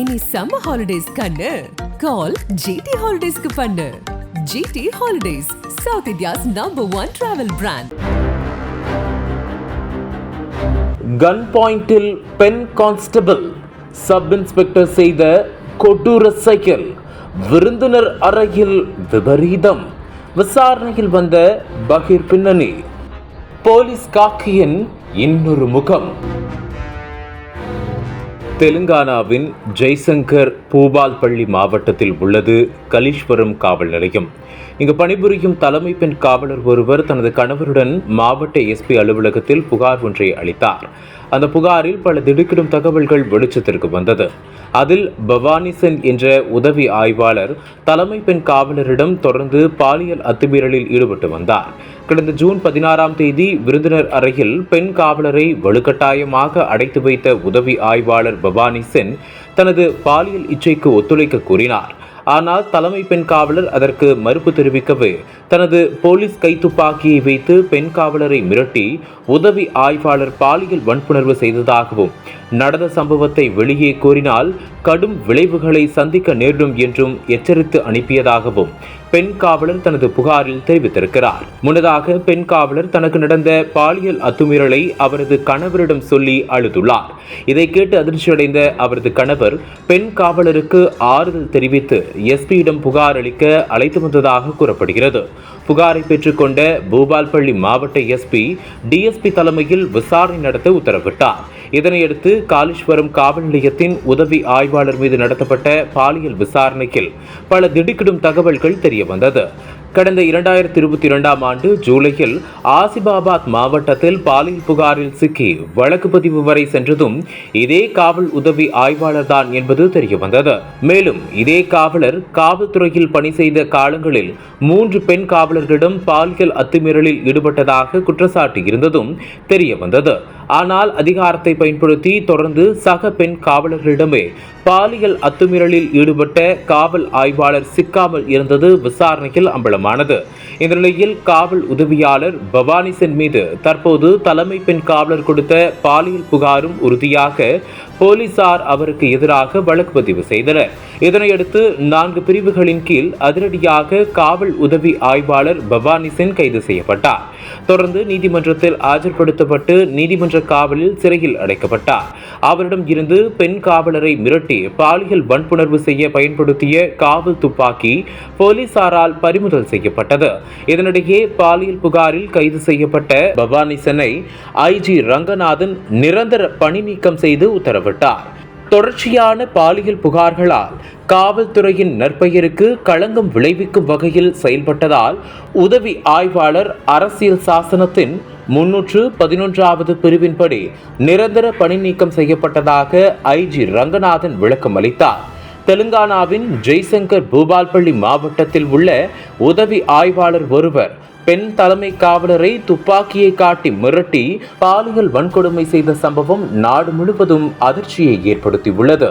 இனி summer holidays கண்ணு. கால் GT ஹாலிடேஸ்க்கு பண்ணு. GT Holidays South India's number one travel brand gun பாயிண்டில் பெண் கான்ஸ்டபிள் சப் இன்ஸ்பெக்டர் செய்த கொடூர செயல் விருந்தினர் அறையில் விபரீதம் விசாரணையில் வந்த பகீர் பின்னணி. போலீஸ் காக்கியின் இன்னொரு முகம். தெலுங்கானாவின் ஜெய்சங்கர் பூபால்பள்ளி மாவட்டத்தில் உள்ளது. கலீஸ்வரம் காவல் நிலையம். இங்கு பணிபுரியும் தலைமை பெண் காவலர் ஒருவர் தனது கணவருடன் மாவட்ட எஸ்பி அலுவலகத்தில் புகார் ஒன்றை அளித்தார். அந்த புகாரில் பல திடுக்கிடும் தகவல்கள் வெளிச்சத்திற்கு வந்தது. அதில் பவானிசன் என்ற உதவி ஆய்வாளர் தலைமை பெண் காவலரிடம் தொடர்ந்து பாலியல் அத்துமீறலில் ஈடுபட்டு வந்தார். கடந்த ஜூன் பதினாறாம் தேதி விருந்தினர் அறையில் பெண் காவலரை வலுக்கட்டாயமாக அடைத்து வைத்த உதவி ஆய்வாளர் பவானி சென் தனது பாலியல் இச்சைக்கு ஒத்துழைக்க கூறினார். ஆனால் தலைமை பெண் காவலர் அதற்கு மறுப்பு தெரிவிக்கவே தனது போலீஸ் கைத்துப்பாக்கியை வைத்து பெண் காவலரை மிரட்டி உதவி ஆய்வாளர் பாலியல் வன்புணர்வு செய்ததாகவும் நடந்த சம்பவத்தை வெளியே கூறினால் கடும் விளைவுகளை சந்திக்க நேரிடும் என்றும் எச்சரித்து அனுப்பியதாகவும் பெண் காவலர் தனது புகாரில் தெரிவித்திருக்கிறார். முன்னதாக பெண் காவலர் தனக்கு நடந்த பாலியல் அத்துமீறலை அவரது கணவரிடம் சொல்லி அழுதுள்ளார். இதை கேட்டு அதிர்ச்சியடைந்த அவரது கணவர் பெண் காவலருக்கு ஆறுதல் தெரிவித்து எஸ்பியிடம் புகார் அளிக்க அழைத்து வந்ததாக கூறப்படுகிறது. புகாரை பெற்றுக்கொண்ட பூபால்பள்ளி மாவட்ட எஸ்பி டிஎஸ்பி தலைமையில் விசாரணை நடத்த உத்தரவிட்டார். இதனையடுத்து காளீஸ்வரம் காவல் நிலையத்தின் உதவி ஆய்வாளர் மீது நடத்தப்பட்ட பாலியல் விசாரணையில் பல திடுக்கிடும் தகவல்கள் தெரியவந்தது. கடந்த இரண்டாயிரத்தி இருபத்தி இரண்டாம் ஆண்டு ஜூலையில் ஆசிபாபாத் மாவட்டத்தில் பாலியல் புகாரில் சிக்கி வழக்கு பதிவு வரை சென்றதும் இதே காவல் உதவி ஆய்வாளர் தான் என்பது தெரியவந்தது. மேலும் இதே காவலர் காவல்துறையில் பணி செய்த காலங்களில் மூன்று பெண் காவலர்களிடம் பாலியல் அத்துமீறலில் ஈடுபட்டதாக குற்றச்சாட்டு இருந்ததும் தெரியவந்தது. ஆனால் அதிகாரத்தை பயன்படுத்தி தொடர்ந்து சக பெண் காவலர்களிடமே பாலியல் அத்துமீறலில் ஈடுபட்ட காவல் ஆய்வாளர் சிக்காமல் இருந்தது விசாரணையில் அம்பலமானது. இந்த நிலையில் காவல் உதவியாளர் பவானிசன் மீது தற்போது தலைமை பெண் காவலர் கொடுத்த பாலியல் புகாரும் உறுதியாக போலீசார் அவருக்கு எதிராக வழக்கு பதிவு செய்தனர். இதனையடுத்து நான்கு பிரிவுகளின் கீழ் அதிரடியாக காவல் உதவி ஆய்வாளர் பவானிசன் கைது செய்யப்பட்டார். தொடர்ந்து நீதிமன்றத்தில் ஆஜர்படுத்தப்பட்டு நீதிமன்ற காவலில் சிறையில் அடைக்கப்பட்டார். அவரிடம் இருந்து பெண் காவலரை மிரட்டி பாலியல் வன்புணர்வு செய்ய பயன்படுத்திய காவல் துப்பாக்கி போலீசாரால் பறிமுதல் செய்யப்பட்டது. இதனிடையே பாலியல் புகாரில் கைது செய்யப்பட்ட பவானிசனை ஐஜி ரங்கநாதன் நிரந்தர பணி நீக்கம் செய்து உத்தரவிட்டார் தொடர்ச்சியான பாலியல் புகார்களால் காவல்துறையின் நற்பெயருக்கு களங்கம் விளைவிக்கும் வகையில் செயல்பட்டதால் உதவி ஆய்வாளர் அரசியல் சாசனத்தின் முன்னூற்று பதினொன்றாவது பிரிவின்படி நிரந்தர பணி நீக்கம் செய்யப்பட்டதாக ஐஜி ரங்கநாதன் விளக்கம் அளித்தார். தெலுங்கானாவின் ஜெய்சங்கர் பூபால்பள்ளி மாவட்டத்தில் உள்ள உதவி ஆய்வாளர் ஒருவர் பெண் தலைமை காவலரை துப்பாக்கியை காட்டி மிரட்டி பாலியல் வன்கொடுமை செய்த சம்பவம் நாடு முழுவதும் அதிர்ச்சியை ஏற்படுத்தியுள்ளது.